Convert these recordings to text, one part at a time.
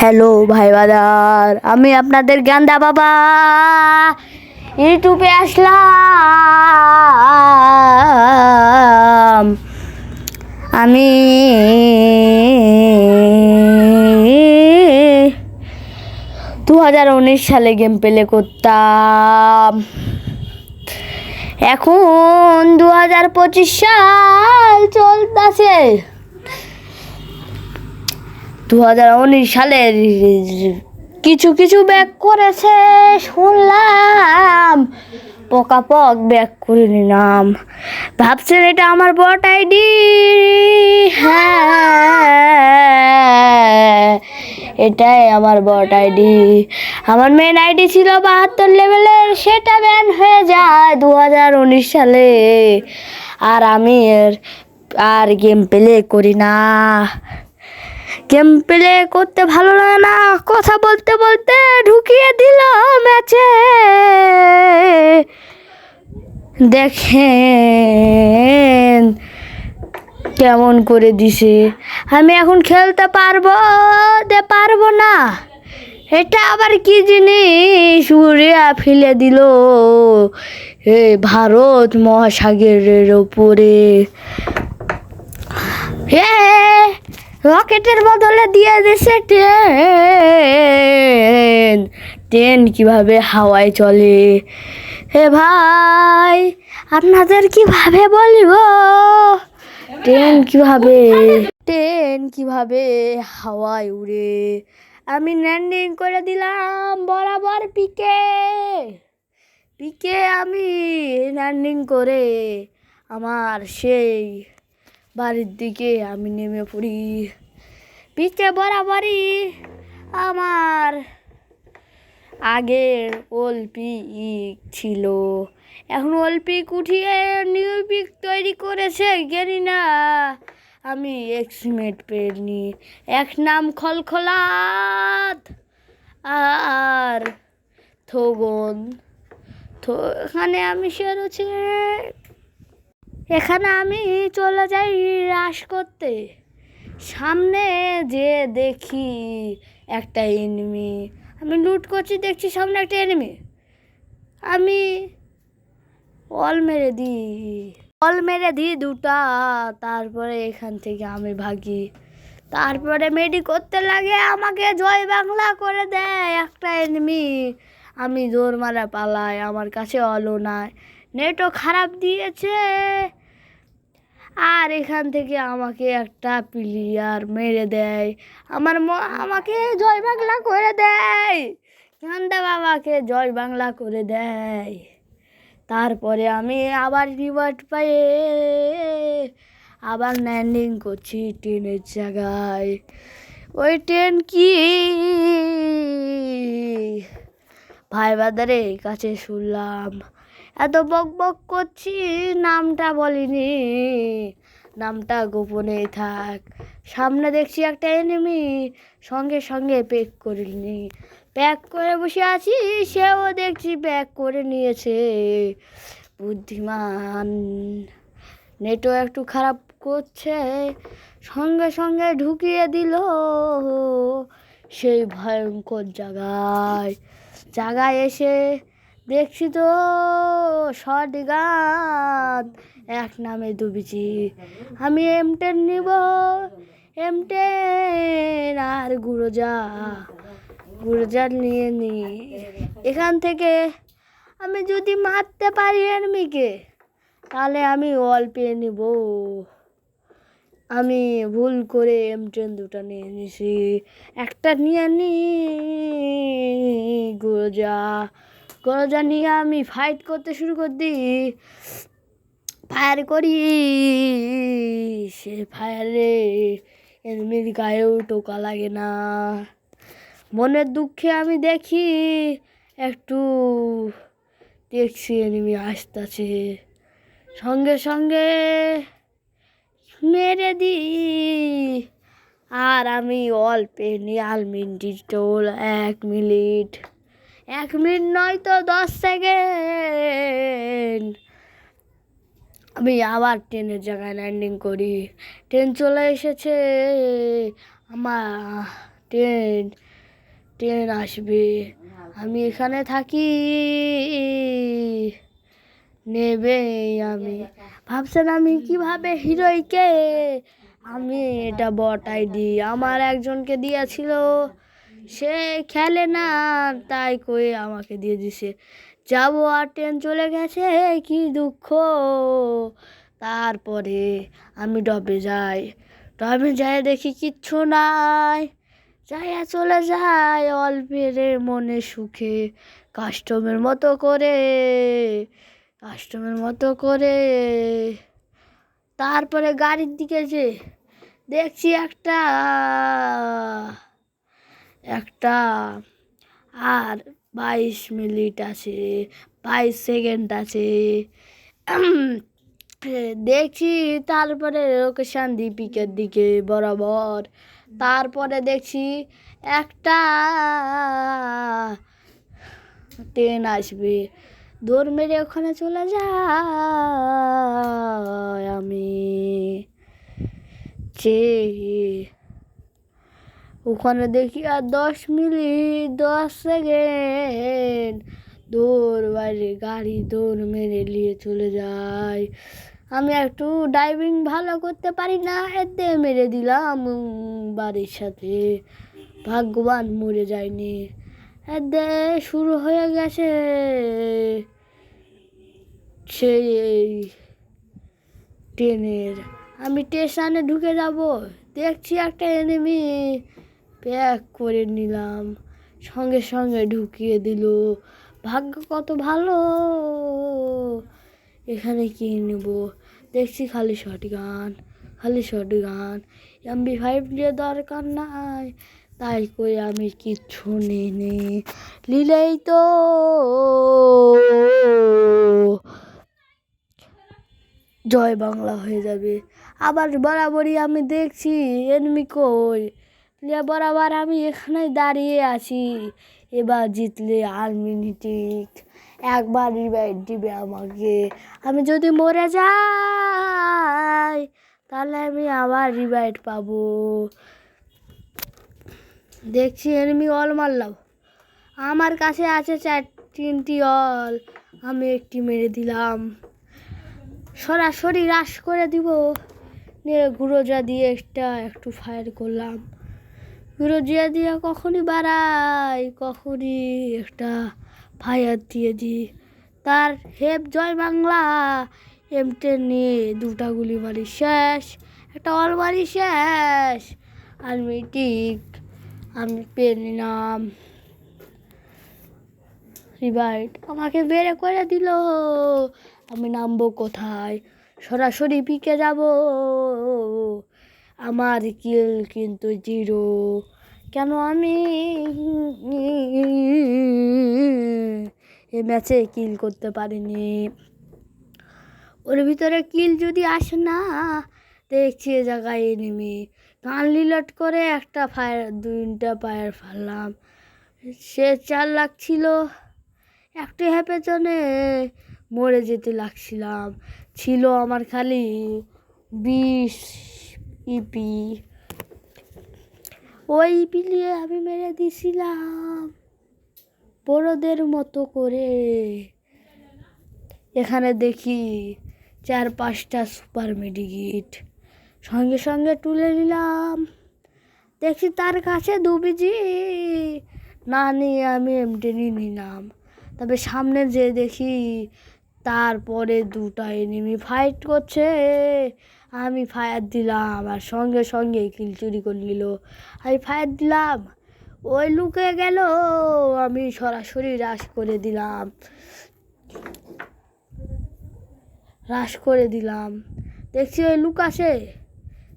Hello ভাই বাজার আমি আপনাদের গান্দা বাবা। ইউটিউবে আসলাম। আমি দু হাজার উনিশ সালে গেম প্লে করতাম। এখন দু হাজার পঁচিশ সাল চলতেছে। দু হাজার উনিশ সালের কিছু কিছু ব্যাক করেছে, শুনলাম। পকাপক ব্যাক করে নিলাম। ভাবছেন এটা আমার বট আইডি? হ্যাঁ এটাই আমার বট আইডি। আমার মেন আইডি ছিল বাহাত্তর লেভেলের, সেটা ব্যান হয়ে যায় দু হাজার উনিশ সালে। আর আমি আর গেম প্লে করি না। গেম প্লে করতে ভালো লাগে না, কথা বলতে বলতে ঢুকিয়ে দিল ম্যাচে। দেখেন কেমন করে দিছে। আমি এখন খেলতে পারব, দে পারব না। এটা আবার কি জিনিস? উড়িয়া ফেলে দিল। এ ভারত মহাসাগরের ওপরে। এ রকেটের বদলে দিয়ে দিছে ট্রেন। ট্রেন কীভাবে হাওয়ায় চলে? হে ভাই, আপনাদের কীভাবে বলিব? ট্রেন কীভাবে? ট্রেন কীভাবে হাওয়ায় উড়ে? আমি ল্যান্ডিং করে দিলাম বরাবর পিকে। পিকে আমি ল্যান্ডিং করে আমার সেই বাড়ির দিকে আমি নেমে পড়ি। পিকে বরাবরই আমার আগের ওল পিক ছিল। এখন ওল পিক উঠিয়ে নিউ পিক তৈরি করেছে, জানি না। আমি এক্সিমেট পেনি এক নাম খলখলাত আর থগন তো এখানে আমি সেরেছি। এখানে আমি চলে যাই রাস করতে। সামনে যে দেখি একটা এনিমি আমি লুট করছি, দেখছি সামনে একটা এনিমি আমি অল মেরে দিই। অল মেরে দিই দুটা, তারপরে এখান থেকে আমি ভাগি। তারপরে মেডি করতে লাগে, আমাকে জয় বাংলা করে দেয় একটা এনিমি আমি জোর মারা পালাই, আমার কাছে অলো নাই। নেটও খারাপ দিয়েছে। আর এখান থেকে আমাকে একটা প্লেয়ার মেরে দেয়। আমার ম- আমাকে জয় বাংলা করে দেয়। কান্দা বাবাকে জয় বাংলা করে দেয়। তারপরে আমি আবার রিওয়ার্ড পেয়ে আবার ল্যান্ডিং করছি ট্রেনের জায়গায়। ওই ট্রেন কি? ভাই বাদারে কাছে শুনলাম। এত বক বক করছি, নামটা বলিনি। নামটা গোপনেই থাক। সামনে দেখছি একটা এনিমি সঙ্গে সঙ্গে প্যাক করিনি প্যাক করে বসে আছি, সেও দেখছি প্যাক করে নিয়েছে। বুদ্ধিমান, নেটও একটু খারাপ করছে। সঙ্গে সঙ্গে ঢুকিয়ে দিল সেই ভয়ঙ্কর জায়গায়। জায়গায় এসে দেখছি তো সডিগান এক নামে ডুবেছি। আমি এম টেন নিব এম টেন আর গুরোজা। গুরোজা নিয়ে নি। এখান থেকে আমি যদি মারতে পারি এনমিকে, তাহলে আমি অল পেয়ে নিব। আমি ভুল করে এম টেন দুটো নিয়ে নিছি। একটা নিয়ে নি গোজা গোজা নিয়ে আমি ফাইট করতে শুরু করে দিই ফায়ার করি। সে ফায়ারে এনিমির গায়েও টোকা লাগে না। মনের দুঃখে আমি দেখি একটু দেখছি এনিমি আসতেছে। সঙ্গে সঙ্গে মেরে দিই আর আমি অল্পে নিয়াল মিনিট টোল এক মিনিট। এক মিনিট নয় তো দশ সেকেন্ড। আমি আবার ট্রেনের জায়গায় ল্যান্ডিং করি। ট্রেন চলে এসেছে। আমার ট্রেন ট্রেন আসবে। আমি এখানে থাকি। নেবে আমি। ভাবছেন আমি কীভাবে হিরোইকে? আমি এটা বটাই দিই আমার একজনকে দিয়েছিল। সে খেলে না তাই কয়ে আমাকে দিয়ে দিছে। যাব আর ট্রেন চলে গেছে, কি দুঃখ। তারপরে আমি ডবে যাই। ডবে যাই দেখি কিচ্ছু নাই। যাইয়া চলে যায় অল্পের মনে সুখে। কাস্টমের মতো করে, কাস্টমের মতো করে। তারপরে গাড়ির দিকে যে দেখছি একটা একটা আর বাইশ মিনিট আছে, বাইশ সেকেন্ড আছে। দেখছি তারপরে লোকেশান দীপিকের দিকে, বরাবর। তারপরে দেখছি একটা ট্রেন আসবে। দৌড় মেরে ওখানে চলে যাই আমি। যে ওখানে দেখি আর দশ মিনিট, দশ সেকেন্ড। দৌড় বাইরে গাড়ি দৌড় মেরে নিয়ে চলে যায় আমি একটু ড্রাইভিং ভালো করতে পারি না, এতে মেরে দিলাম বাড়ির সাথে। ভাগ্যবান মরে যায়নি। এতে শুরু হয়ে গেছে। সেই ট্রেনের। আমি স্টেশনে ঢুকে যাব। দেখছি একটা এনিমি প্যাক করে নিলাম, সঙ্গে সঙ্গে ঢুকিয়ে দিল। ভাগ্য কত ভালো। এখানে কি নেব? দেখছি খালি শর্ট গান খালি শর্ট গান এমবি ফাইভ দিয়ে দরকার নাই, তাই করে আমি কিচ্ছু নিই নি নিলেই তো। জয় বাংলা হয়ে যাবে। আবার বরাবরই আমি দেখছি এনমি কই। প্লে বরাবর আমি এখানে দাঁড়িয়ে আছি। এবার জিতলে আনলিমিটেড একবার রিভাইভ দিবে আমাকে। আমি যদি মরে যাই, তাহলে আমি আবার রিভাইভ পাবো। দেখছি এনিমি অল মারলাম। আমার কাছে আছে চার তিনটি অল আমি একটি মেরে দিলাম। সরাসরি রাশ করে দিব। নিয়ে গুঁড়োজা দিয়ে একটা, একটু ফায়ার করলাম। গুঁড়োজিয়া দিয়ে কখনই বাড়াই, কখনই একটা ফায়ার দিয়ে দিই। তার হেপ জয় বাংলা এমটে নিয়ে দুটা গুলি মারি শেষ, একটা অল মারি শেষ। আমি ঠিক আমি পেয়ে নিলাম। রিভাইট আমাকে বেড়ে করে দিল। আমি নামবো কোথায়? সরাসরি পিকে যাব। আমার কিল কিন্তু জিরো। কেন আমি এ ম্যাচে কিল করতে পারিনি? ওর ভিতরে কিল যদি আসে না, দেখছি এ জায়গায় এনিমি গান লিলট করে একটা ফায়ার দুইটা ফায়ার ফারলাম সে চার লাখ ছিল। একটু পেছনে মরে যেতে লাগছিলাম। ছিল আমার খালি বিশ ইপি ওই ইপি নিয়ে আমি মেরে দিছিলাম। বড়দের মতো করে। এখানে দেখি চার পাঁচটা সুপার মেডিকিট। সঙ্গে সঙ্গে তুলে নিলাম। দেখছি তার কাছে দু বিজি না নিয়ে আমি এমটি নিলাম। তবে সামনে যে দেখি তারপরে দুটা এনিমি ফাইট করছে। আমি ফায়ার দিলাম, আর সঙ্গে সঙ্গে কিল চুরি করে নিল। আমি ফায়ার দিলাম, ওই লুকে গেল, আমি সরাসরি রাশ করে দিলাম। রাশ করে দিলাম। দেখছি ওই লুক আসে।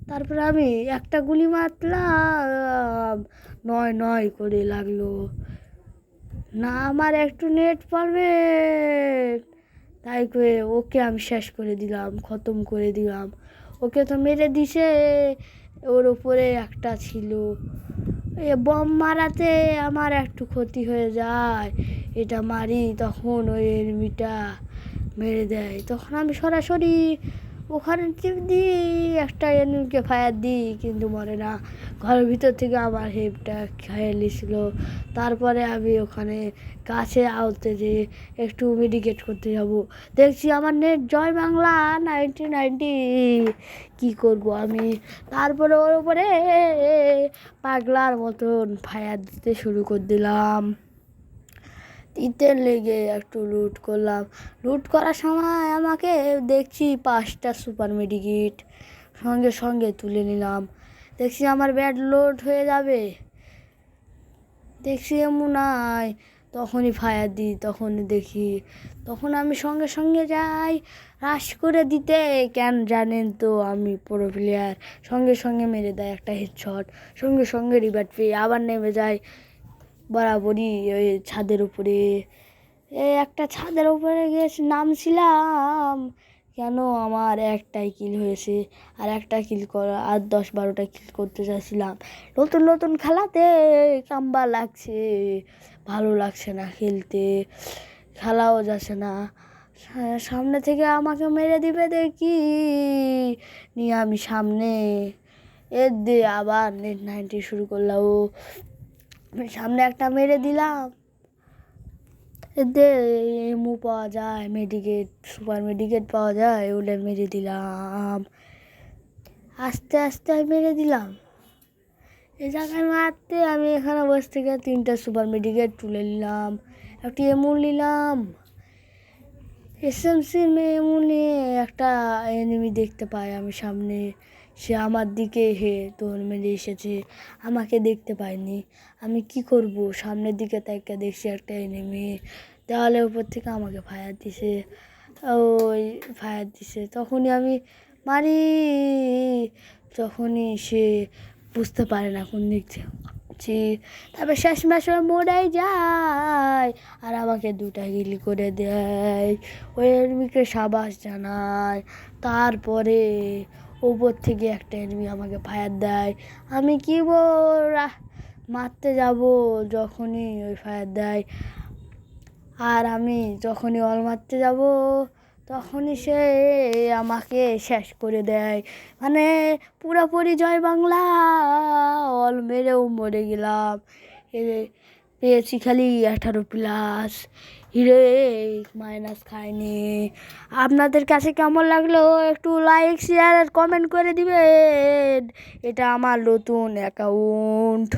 তারপরে আমি একটা গুলি মারলাম। নয় নয় করে লাগল। না, আমার একটু নেট পারবে। তাই করে ওকে আমি শেষ করে দিলাম, খতম করে দিলাম। ওকে তো মেরে দিছে। ওর ওপরে একটা ছিল। এ বম মারাতে আমার একটু ক্ষতি হয়ে যায়। এটা মারি, তখন ওই এনিমিটা মেরে দেয়। তখন আমি সরাসরি ওখানে টিপ দিই একটা এনিমিকে ফায়ার দিই, কিন্তু মরে না। ঘরের ভিতর থেকে আমার হেপটা খেয়ে নিয়েছিল তারপরে আমি ওখানে কাছে আওতে যে একটু মেডিকেট করতে যাব। দেখছি আমার নেট জয় বাংলা নাইনটি নাইনটি কী করব আমি? তারপরে ওর উপরে পাগলার মতন ফায়ার দিতে শুরু করে দিলাম। দিতে লেগে একটু লুট করলাম। লুট করার সময় আমাকে দেখছি পাঁচটা সুপার মেডিকিট সঙ্গে সঙ্গে তুলে নিলাম। দেখছি আমার ব্যাড লোড হয়ে যাবে। দেখছি এমন নাই। তখনই ফায়ার দিই তখন দেখি। তখন আমি সঙ্গে সঙ্গে যাই। রাশ করে দিতে কেন জানেন তো, আমি পুরো প্লেয়ার সঙ্গে সঙ্গে মেরে দেয় একটা হেডশট সঙ্গে সঙ্গে রিবার্ট পেয়ে আবার নেমে যায় বরাবরই ওই ছাদের উপরে। একটা ছাদের উপরে গেছে নামছিলাম। কেন আমার একটাই কিল হয়েছে? আর একটা কিল করা, আর দশ বারোটা কিল করতে চাইছিলাম। নতুন নতুন খেলাতে কাম্বা লাগছে। ভালো লাগছে না খেলতে। খেলাও যাচ্ছে না। সামনে থেকে আমাকে মেরে দিবে দেখি। নিয়ে আমি সামনে। এর দিয়ে আবার নেট নাইনটি শুরু করলাম। সামনে একটা মেরে দিলাম। এতে এমু পাওয়া যায় মেডিকেট সুপার মেডিকেট পাওয়া যায় ওটা মেরে দিলাম। আস্তে আস্তে আমি মেরে দিলাম। এই জায়গায় মারতে আমি এখানে বসে থেকে তিনটা সুপার মেডিকেট তুলে নিলাম, একটি এমু নিলাম। এসএমসি মেমু নিয়ে একটা এনিমি দেখতে পাই আমি সামনে। সে আমার দিকে হে তোর মেরে এসেছে, আমাকে দেখতে পায়নি। আমি কি করব? সামনের দিকে তাইকা দেখছি একটা এনিমি দেওয়ালের উপর থেকে আমাকে ফায়ার দিছে। ওই ফায়ার দিছে। তখনই আমি মারি। তখনই সে বুঝতে পারে না কোন দিক থেকে তারপর শেষ মাসে মোড়াই যায় আর আমাকে দুটা গিলি করে দেয়। ওই এনিমিকে সাবাস জানায়। তারপরে ওপর থেকে একটা এনিমি আমাকে ফায়ার দেয়। আমি কি বল? মারতে যাব যখনই ওই ফায়ার দেয়। আর আমি যখনই অল মারতে যাব, তখনই সে আমাকে শেষ করে দেয়। মানে পুরোপুরি জয় বাংলা অল মেরেও মরে গেলাম। এ, পেয়েছি খালি আঠারো প্লাস হিরো মাইনাস খায়নি আপনাদের কাছে কেমন লাগল একটু লাইক শেয়ার আর কমেন্ট করে দিবেন। এটা আমার নতুন অ্যাকাউন্ট